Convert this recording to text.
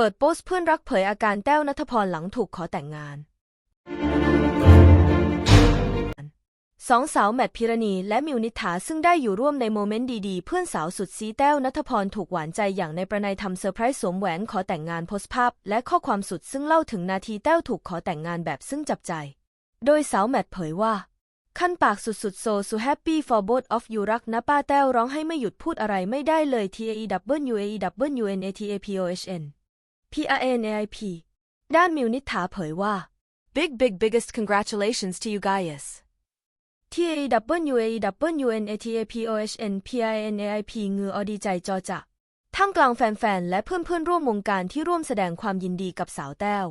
เปิดโพสต์เพื่อนรักเผยอาการแต้วนัทพรหลังถูกขอแต่งงานสองสาวแมทพิรณีและมิวนิษฐาซึ่งได้อยู่ร่วมในโมเมนต์ดีๆ เพื่อนสาวสุดซีแต้วนัทพรถูกหวานใจอย่างในประนัยทำเซอร์ไพรส์สวมแหวนขอแต่งงานโพสภาพ และข้อความสุดซึ่งเล่าถึงนาทีแต้วถูกขอแต่งงานแบบซึ่งจับใจ โดยสาวแมทเผยว่า ขั้นปากสุดๆโซซูแฮปปี้ for both of you รักนะป้าแต้วร้องให้ไม่หยุดพูดอะไรไม่ได้เลย T A E W A E W N A T A P O H N PRNAIP ด้านมิวนิษฐาเผยว่า Big big biggest congratulations to you guys T A E W A E W N A T A P O H N P I N A I P เงืออดีใจจอจะท่ามกลางแฟนๆ และเพื่อนๆ ร่วมวงการที่ร่วมแสดงความยินดีกับสาวแต้ว